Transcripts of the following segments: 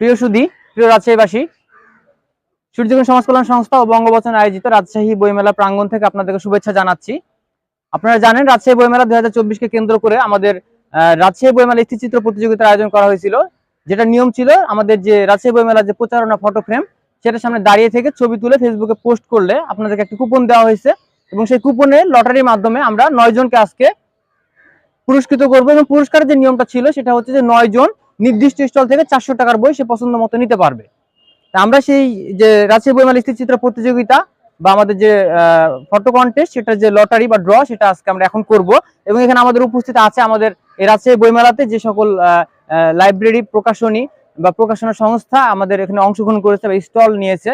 প্রিয় সুদী, প্রিয় রাজশাহীবাসী, সূর্যগ্রহণ সমাজ কল্যাণ সংস্থা ও বঙ্গবচন আয়োজিত রাজশাহী বইমেলা প্রাঙ্গণ থেকে আপনাদেরকে শুভেচ্ছা জানাচ্ছি। আপনারা জানেন, রাজশাহী বইমেলা দুই হাজার চব্বিশকে কেন্দ্র করে আমাদের রাজশাহী বইমেলা স্থিরচিত্র প্রতিযোগিতার আয়োজন করা হয়েছিল। যেটা নিয়ম ছিল আমাদের যে রাজশাহী বইমেলার যে প্রচারণা ফটো ফ্রেম, সেটার সামনে দাঁড়িয়ে থেকে ছবি তুলে ফেসবুকে পোস্ট করলে আপনাদেরকে একটি কুপন দেওয়া হয়েছে এবং সেই কুপনে লটারির মাধ্যমে আমরা নয় জনকে আজকে পুরস্কৃত করব এবং পুরস্কারের যে নিয়মটা ছিল সেটা হচ্ছে যে নয় জন নির্দিষ্ট স্টল থেকে চারশো টাকার বই সে পছন্দ মতো নিতে পারবে। আমরা সেই যে রাজশাহী বইমেলা স্থিরচিত্র প্রতিযোগিতা বা আমাদের যে ফটো কন্টেস্ট সেটা যে লটারি বা ড্র সেটা আজকে আমরা এখন করব। এবং এখানে আমাদের উপস্থিত আছে আমাদের এই রাজশাহী বইমেলাতে যে সকল লাইব্রেরি প্রকাশনী বা প্রকাশনা সংস্থা আমাদের এখানে অংশগ্রহণ করেছে বা স্টল নিয়েছে।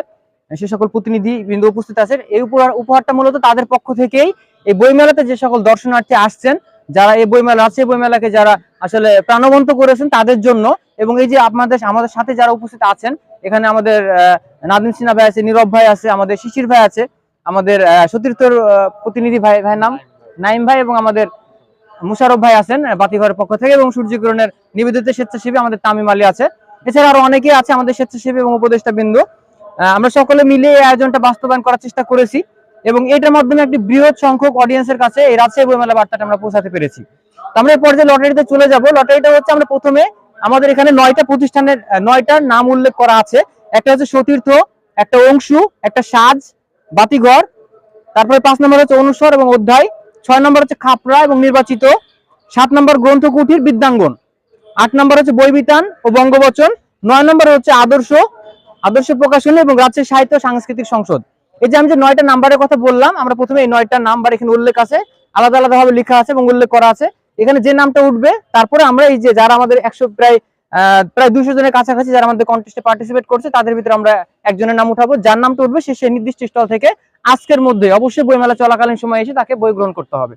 সে সকল প্রতিনিধি বৃন্দ উপস্থিত আছেন। এই উপহার, উপহারটা মূলত তাদের পক্ষ থেকেই এই বইমেলাতে যে সকল দর্শনার্থী আসছেন, যারা এই বইমেলা রাজশাহী বইমেলাকে যারা আসলে প্রাণবন্ত করেছেন তাদের জন্য। এবং এই যে আপনাদের, আমাদের সাথে যারা উপস্থিত আছেন, এখানে আমাদের নাদিম সিনহা ভাই আছে, নীরব ভাই আছে, আমাদের শিশির ভাই আছে, আমাদের সতীর্থর প্রতিনিধি ভাই, ভাইয়ের নাম নাইম ভাই এবং আমাদের মুশারফ ভাই আছেন বাতিঘরের পক্ষ থেকে এবং সূর্যকিরণের নিবেদিত স্বেচ্ছাসেবী আমাদের তামিম আলী আছে। এছাড়া আরও অনেকেই আছে আমাদের স্বেচ্ছাসেবী এবং উপদেষ্টা বিন্দু। আমরা সকলে মিলে এই আয়োজনটা বাস্তবায়ন করার চেষ্টা করেছি এবং এটার মাধ্যমে একটি বৃহৎ সংখ্যক অডিয়েন্সের কাছে এই রাজশাহী বইমেলা বার্তাটা আমরা পৌঁছাতে পেরেছি। আমরা এই পর্যায়ে লটারিতে চলে যাব। লটারিটা হচ্ছে আমরা প্রথমে আমাদের এখানে নয়টা প্রতিষ্ঠানের নয়টার নাম উল্লেখ করা আছে। একটা হচ্ছে সতীর্থ, একটা অংশু, একটা সাজ, বাতিঘর, তারপরে পাঁচ নম্বর হচ্ছে অনুস্বর এবং অধ্যায়, ছয় নম্বর হচ্ছে খাপড়া এবং নির্বাচিত, সাত নম্বর গ্রন্থ কুটির বিদ্যাঙ্গন, আট নম্বর হচ্ছে বইবিতান ও বঙ্গবচন, নয় নম্বর হচ্ছে আদর্শ আদর্শ প্রকাশনী এবং রাজ্যের সাহিত্য সাংস্কৃতিক সংসদ। এই যে আমি যে নয়টা নাম্বারের কথা বললাম, আমরা প্রথমে এই নয়টা নাম্বার এখানে উল্লেখ আছে, আলাদা আলাদা ভাবে লেখা আছে এবং উল্লেখ করা আছে। এখানে যে নামটা উঠবে তারপরে আমরা এই যে যারা আমাদের একশো প্রায় প্রায় দুশো জনের কাছাকাছি যারা আমাদের কন্টেস্টে পার্টিসিপেট করছে তাদের ভিতরে আমরা একজনের নাম উঠাবো। যার নামটা উঠবে সে সেই নির্দিষ্ট স্টল থেকে আজকের মধ্যে অবশ্যই বইমেলা চলাকালীন সময় এসে তাকে বই গ্রহণ করতে হবে।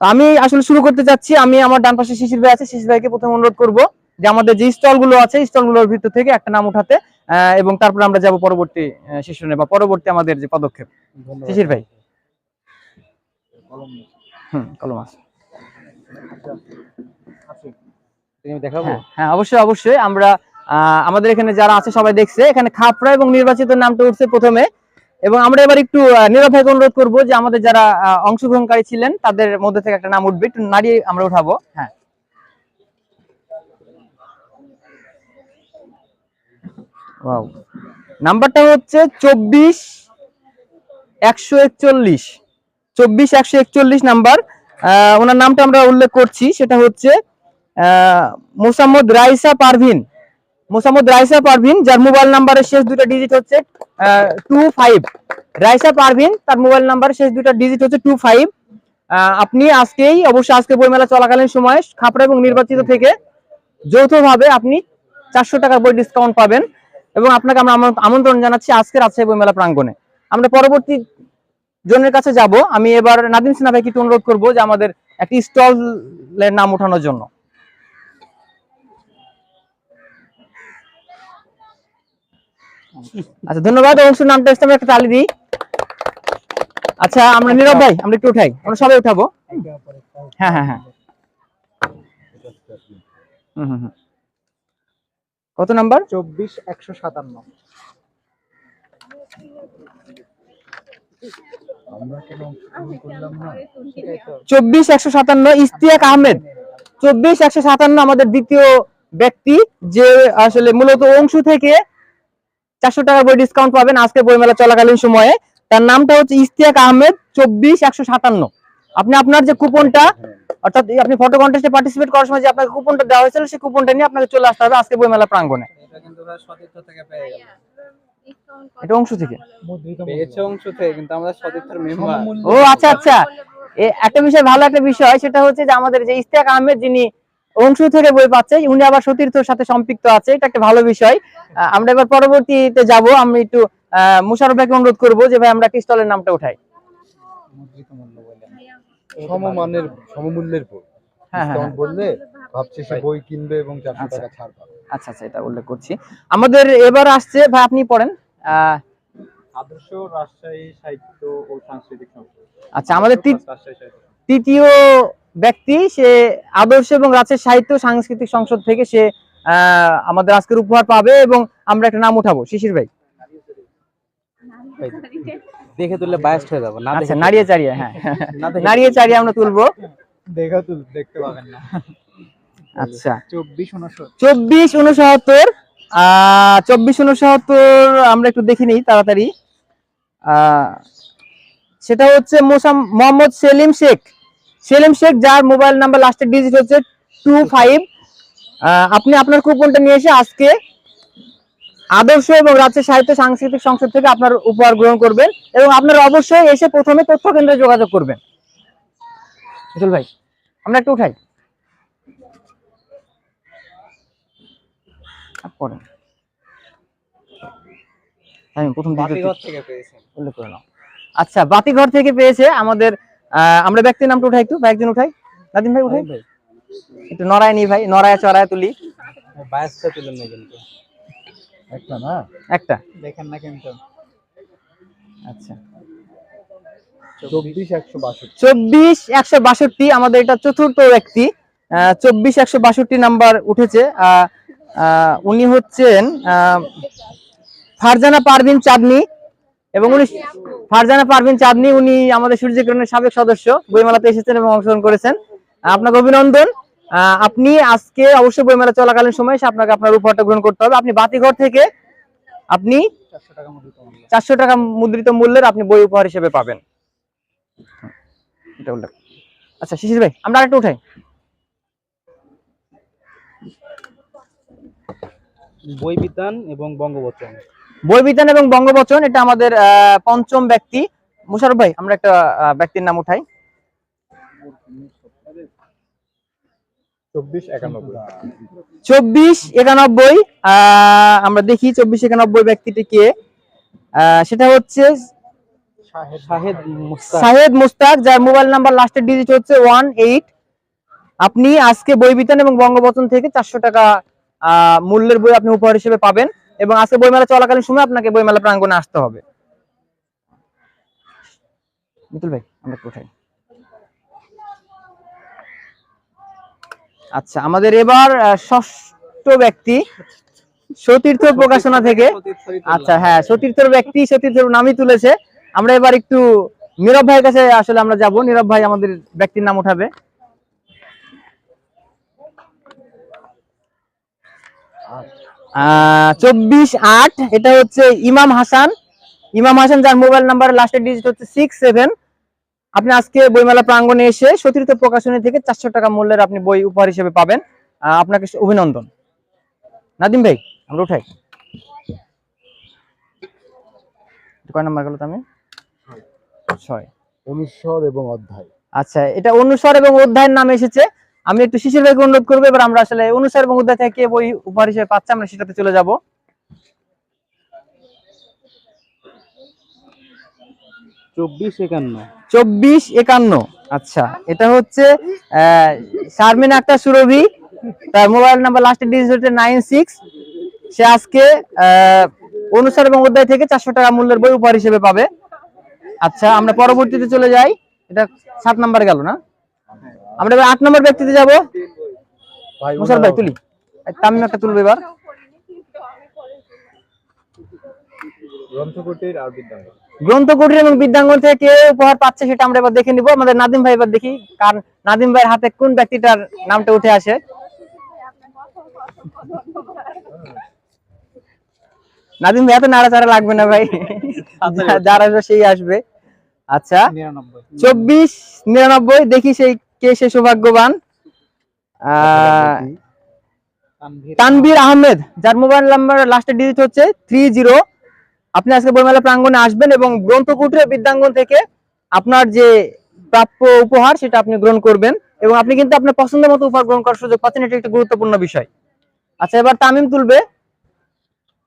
আমি আসলে শুরু করতে চাচ্ছি। আমি আমার ডান পাশে শিশির ভাই আছে শিশির ভাইকে প্রথমে অনুরোধ করব যে আমাদের যে স্টলগুলো আছে স্টলগুলোর ভিতর থেকে একটা নাম উঠাতে আহ, এবং তারপর আমরা যাব পরবর্তী সেশনে বা পরবর্তী আমাদের যে পদক্ষেপ। শিশির ভাই। হুম কলম আছে। দেখাবো? হ্যাঁ, হ্যাঁ অবশ্যই অবশ্যই। আমরা আমাদের এখানে যারা আছে সবাই দেখছে। এখানে খাপড়া এবং নির্বাচিত নামটা উঠছে প্রথমে। এবং আমরা এবার একটু আহ, অনুরোধ করব যে আমাদের যারা অংশগ্রহণকারী ছিলেন তাদের মধ্যে থেকে একটা নাম উঠবে। একটু নাড়িয়ে আমরা উঠাবো। হ্যাঁ. নাম্বারটা হচ্ছে চব্বিশ একশো একচল্লিশ। চব্বিশ একশো একচল্লিশ নাম্বার। ওনার নামটা আমরা উল্লেখ করছি, সেটা হচ্ছে মোসাম্মদ রাইসা পারভিন। মোসাম্মদ রাইসা পারভিন, যার মোবাইল নাম্বারের শেষ দুটা ডিজিট হচ্ছে টু ফাইভ রাইসা পারভিন, তার মোবাইল নাম্বারের শেষ দুটা ডিজিট হচ্ছে টু ফাইভ আপনি আজকেই, অবশ্যই আজকে বইমেলা চলাকালীন সময় খাপড়া এবং নির্বাচিত থেকে যৌথভাবে আপনি চারশো টাকার বই ডিসকাউন্ট পাবেন এবং আপনাকে আমরা আমন্ত্রণ জানাচ্ছি আজকে রাজশাহী বইমেলা প্রাঙ্গণে। আমরা পরবর্তী জনের কাছে যাব। আমি এবার নাদিম সিনহা ভাইকে একটু অনুরোধ করব যে আমাদের একটি স্টলের নাম ওঠানোর জন্য। আচ্ছা ধন্যবাদ। অংশুর নামটা এসে আমরা একটা তালি দিই। আচ্ছা আমরা নীরব ভাই আমরা একটু উঠাই। আমরা সবাই উঠাবো। হ্যাঁ হ্যাঁ হ্যাঁ। হুম হুম হুম। কত নাম্বার? চব্বিশ একশো সাতান্ন। চব্বিশ একশো সাতান্ন ইস্তিয়াক আহমেদ। চব্বিশ একশো সাতান্ন আমাদের দ্বিতীয় ব্যক্তি যে আসলে মূলত অংশ থেকে চারশো টাকার বই ডিসকাউন্ট পাবেন আজকে বইমেলা চলাকালীন সময়ে। তার নামটা হচ্ছে ইস্তিয়াক আহমেদ চব্বিশ একশো সাতান্ন। আপনি আপনার যে কুপনটা অর্থাৎ আপনি ফটো কন্টেস্টে পার্টিসিপেট করার সময় যে আপনাকে কুপনটা দেওয়া হয়েছিল সেই কুপনটা নিয়ে আপনাকে চলে আসতে হবে আজকে বইমেলা প্রাঙ্গণে। এটা অংশ থেকে? পেয়েছে অংশ থেকে কিন্তু আমাদের সতীর্থের মেম্বার। ও আচ্ছা আচ্ছা। একটা বিষয় ভালো একটা বিষয় সেটা হচ্ছে যে আমাদের যে ইস্তিয়াক আহমেদ যিনি অংশ থেকে বই পাচ্ছে উনি আবার সতীর্থর সাথে সম্পৃক্ত আছে এটা একটা ভালো বিষয়। আহ, আমরা এবার পরবর্তীতে যাব আমি একটু আহ, মুশারফ ভাইকে অনুরোধ করব যে ভাই আমরা একটা স্টলের নামটা উঠাই। সমমানের সমমূল্যের বই। হ্যাঁ হ্যাঁ বললে ভাবছে সে বই কিনবে এবং চারশো আচ্ছা। টাকা ছাড় পাবে। আচ্ছা আচ্ছা এটা উল্লেখ করছি। আমাদের এবার আসছে ভাই আপনি পড়েন। আহ, আদর্শ রাজশাহী সাহিত্য ও সাংস্কৃতিক সংসদ আচ্ছা আমাদের রাজশাহী তৃতীয় ব্যক্তি সে আদর্শ এবং রাজের সাহিত্য সাংস্কৃতিক সংসদ থেকে সে আহ, আমাদের আজকের উপহার পাবে এবং আমরা একটা নাম উঠাবো। শিশির ভাই। দেখে তুললে বায়াস্ট হয়ে যাব না আচ্ছা নাড়িয়ে চাড়িয়ে হ্যাঁ। নাড়িয়ে চাড়িয়ে আমরা তুলবো। দেখা তুল দেখতে পাবেন না। আচ্ছা। চব্বিশ চব্বিশ উনসত্তর চব্বিশ উনসত্তর আমরা একটু দেখে নিই তাড়াতাড়ি। সেটা হচ্ছে মোসাম- মোহাম্মদ সেলিম শেখ। সেলিম শেখ যার মোবাইল নাম্বার লাস্টের ডিজিট হচ্ছে টু ফাইভ আপনি আপনার কুপনটা নিয়ে এসে আজকে আদর্শ এবং রাজ্য সাহিত্য সাংস্কৃতিক সংসদ থেকে আপনার উপহার গ্রহণ করবেন এবং আপনারা অবশ্যই এসে প্রথমে তথ্য কেন্দ্রে যোগাযোগ করবেন। ভাই আমরা একটু উঠাই। আমি প্রথম উল্লেখ করে নাও। আচ্ছা বাতিঘর থেকে পেয়েছে আমাদের আমরা ব্যক্তির নামটা উঠাই একটু উঠাই। নাদিম ভাই উঠাই। একটু নড়ায় নি ভাই নড়ায় চড়ায় তুলি। বায়াসটা তুলেন না কিন্তু। একটা না? একটা। দেখেন না কিন্তু। আচ্ছা। চব্বিশ একশো বাষট্টি। আমাদের এটা চতুর্থ ব্যক্তি। চব্বিশ একশো বাষট্টি নাম্বার উঠেছে। আহ, উনি হচ্ছেন ফারজানা পারভিন চাঁদনি এবং উনি ফারজানা পারভিন চাঁদনি, উনি আমাদের সূর্যকিরণের সাবেক সদস্য, বইমেলাতে এসেছেন এবং অংশগ্রহণ করেছেন। আপনাকে অভিনন্দন। আপনি আজকে অবশ্যই বইমেলা চলাকালীন সময় আপনাকে আপনার উপহারটা গ্রহণ করতে হবে। আপনি বাতিঘর থেকে আপনি চারশো টাকা মুদ্রিত মূল্যের আপনি বই উপহার হিসেবে পাবেন। আচ্ছা শিশির ভাই, আমরা আরেকটা উঠাই। বই বিতান এবং বঙ্গবচন। বই বিতান এবং বঙ্গবচন এটা আমাদের আহ, পঞ্চম ব্যক্তি। মুশারফ ভাই আমরা একটা ব্যক্তির নাম উঠাই। চব্বিশ একানব্বই। আহ, আমরা দেখি চব্বিশ একানব্বই ব্যক্তিটি কে। সেটা হচ্ছে শাহেদ মুস্তাক। সাহেদ মুস্তাক যার মোবাইল নাম্বার লাস্টের ডিজিট হচ্ছে ওয়ান এইট আপনি আজকে বই বিতান এবং বঙ্গবচন থেকে চারশো টাকা মূল্যের বই আপনি উপহার হিসেবে পাবেন এবং আজকে বইমেলা চলাকালীন সময় আপনাকে বইমেলা প্রাঙ্গণে আসতে হবে। মিতুল ভাই, আমরা উঠাই। আচ্ছা আমাদের এবার ষষ্ঠ ব্যক্তি, সতীর্থ প্রকাশনা থেকে আচ্ছা হ্যাঁ সতীর্থর ব্যক্তি, সতীর্থর নামই তুলেছে। আমরা এবার একটু নীরব ভাইয়ের কাছে আসলে আমরা যাব। নীরব ভাই আমাদের ব্যক্তির নাম উঠাবে। চব্বিশ আট এটা হচ্ছে ইমাম হাসান। ইমাম হাসান যার মোবাইল নাম্বার লাস্টের ডিজিট হচ্ছে সিক্স সেভেন আপনি আজকে বইমেলা প্রাঙ্গণে এসে সতীর্থ প্রকাশনী থেকে চারশো টাকা মূল্যের আপনি বই উপহার হিসেবে পাবেন। আপনাকে অভিনন্দন। নাদিম ভাই আমরা উঠাই। কয় নাম্বার গেল আমি ছয়। অনুস্বর এবং অধ্যায়। আচ্ছা এটা অনুস্বর এবং অধ্যায়ের নাম এসেছে। আমি একটু শিশির ভাইকে অনুরোধ করব এবার আমরা আসলে অনুসার এবং থেকে বই উপহার হিসেবে পাচ্ছি আমরা সেটাতে চলে যাব। চব্বিশ একান্ন। চব্বিশ একান্ন আচ্ছা। এটা হচ্ছে আহ, শারমিন আক্তার সুরভি তার মোবাইল নাম্বার লাস্টের ডিজিট হচ্ছে নাইন সিক্স। সে আজকে আহ, অনুসার এবং অধ্যায় থেকে চারশো টাকা মূল্যের বই উপহার হিসেবে পাবে। আচ্ছা আমরা পরবর্তীতে চলে যাই। এটা সাত নাম্বার গেল না? আমরা এবার আট নম্বর ব্যক্তিতে যাব। ভাই মুসার ভাই তুলি। তামিম একটা তুলবে এবার। গ্রন্থকুটির আর বিদ্যাঙ্গ গ্রন্থ কুটির এবং বিদ্যাঙ্গন থেকে কে উপহার পাচ্ছে সেটা আমরা এবার দেখে নিব। আমাদের নাদিম ভাই এবার দেখি কার নাদিম ভাইয়ের হাতে কোন ব্যক্তিটার নামটা উঠে আসে। নাদিম ভাই এত নাড়াচাড়া লাগবে না ভাই। যার আসবে সেই আসবে। আচ্ছা চব্বিশ নিরানব্বই দেখি সেই কে সে সৌভাগ্যবান? তানভীর। আহমেদ যার মোবাইল নাম্বার লাস্টের ডিজিট হচ্ছে থ্রি জিরো আপনি আজকে বইমেলা প্রাঙ্গণে আসবেন এবং গ্রন্থকুটির বিদ্যাঙ্গন থেকে আপনার যে প্রাপ্য উপহার সেটা আপনি গ্রহণ করবেন এবং আপনি কিন্তু আপনার পছন্দ মতো উপহার গ্রহণ করার সুযোগ পাচ্ছেন এটা একটা গুরুত্বপূর্ণ বিষয়। আচ্ছা এবার তামিম তুলবে।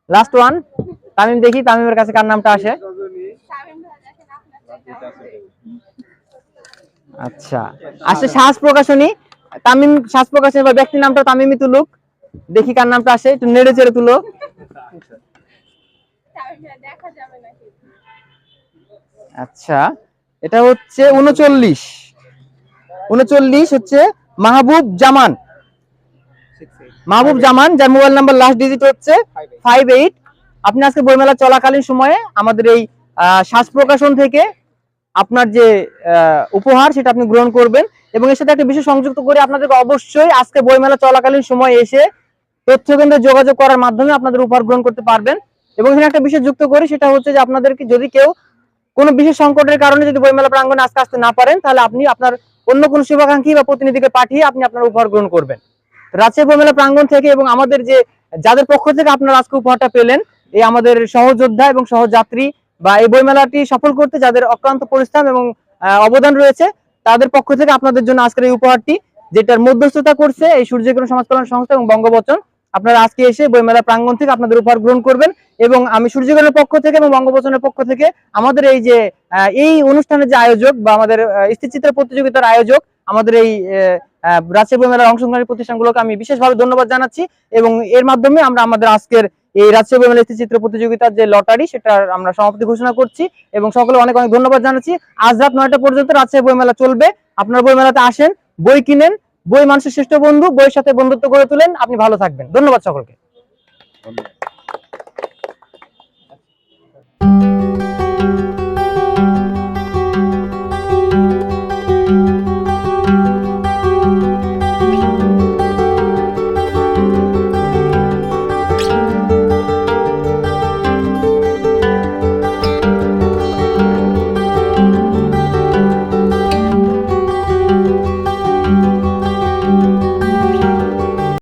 লাস্ট ওয়ান তামিম দেখি তামিমের কাছে কার নামটা আসে? আচ্ছা। আসছে শ্বাস প্রকাশনী তামিম শ্বাস প্রকাশনী বা ব্যক্তির নামটা তামিমই তুলুক। দেখি কার নামটা আসে, একটু নেড়ে চেড়ে তুলো। আচ্ছা এটা হচ্ছে উনচল্লিশ। উনচল্লিশ হচ্ছে মাহবুব জামান। মাহবুব জামান, যার মোবাইল নাম্বার লাস্ট ডিজিট হচ্ছে ফাইভ এইট আপনি আজকে বইমেলা চলাকালীন সময়ে আমাদের এই শ্বাস প্রকাশন থেকে আপনার যে উপহার সেটা আপনি গ্রহণ করবেন এবং এর সাথে একটা বিষয় সংযুক্ত করে আপনাদেরকে অবশ্যই আজকে বইমেলা চলাকালীন সময় এসে তথ্য কেন্দ্রে যোগাযোগ করার মাধ্যমে আপনাদের উপহার গ্রহণ করতে পারবেন। এবং এখানে একটা বিষয় যুক্ত করি, সেটা হচ্ছে যে আপনাদেরকে যদি কেউ কোনো বিশেষ সংকটের কারণে যদি বইমেলা প্রাঙ্গণে আজকে আসতে না পারেন, তাহলে আপনি আপনার অন্য কোনো শুভাকাঙ্ক্ষী বা প্রতিনিধিকে পাঠিয়ে আপনি আপনার উপহার গ্রহণ করবেন। রাজশাহী বইমেলা প্রাঙ্গণ থেকে এবং আমাদের যে, যাদের পক্ষ থেকে আপনারা আজকে উপহারটা পেলেন, এই আমাদের সহযোদ্ধা এবং সহযাত্রী বা এই বইমেলাটি সফল করতে যাদের অক্লান্ত পরিশ্রম এবং অবদান রয়েছে, তাদের পক্ষ থেকে আপনাদের জন্য আজকের এই উপহারটি, যেটার মধ্যস্থতা করছে এই সূর্যকিরণ সমাজ কল্যাণ সংস্থা এবং বঙ্গবচন। আপনারা আজকে এসে বইমেলা প্রাঙ্গণ থেকে আপনাদের উপহার গ্রহণ করবেন এবং আমি সূর্যকিরণের পক্ষ থেকে এবং বঙ্গবচনের পক্ষ থেকে আমাদের এই যে এই অনুষ্ঠানের যে আয়োজক বা আমাদের স্থিরচিত্র প্রতিযোগিতার আয়োজক, আমাদের এই রাজশাহী বইমেলার অংশগ্রহণী প্রতিষ্ঠানগুলোকে আমি বিশেষভাবে ধন্যবাদ জানাচ্ছি এবং এর মাধ্যমে আমরা আমাদের আজকের এই রাজশাহী বইমেলা স্থিরচিত্র প্রতিযোগিতার যে লটারি সেটা আমরা সমাপ্তি ঘোষণা করছি এবং সকলে অনেক অনেক ধন্যবাদ জানাচ্ছি। আজ রাত নয়টা পর্যন্ত রাজশাহী বইমেলা চলবে। আপনারা বইমেলাতে আসেন, বই কিনেন, বই মানুষের শ্রেষ্ঠ বন্ধু, বইয়ের সাথে বন্ধুত্ব করে তুলেন। আপনি ভালো থাকবেন। ধন্যবাদ সকলকে।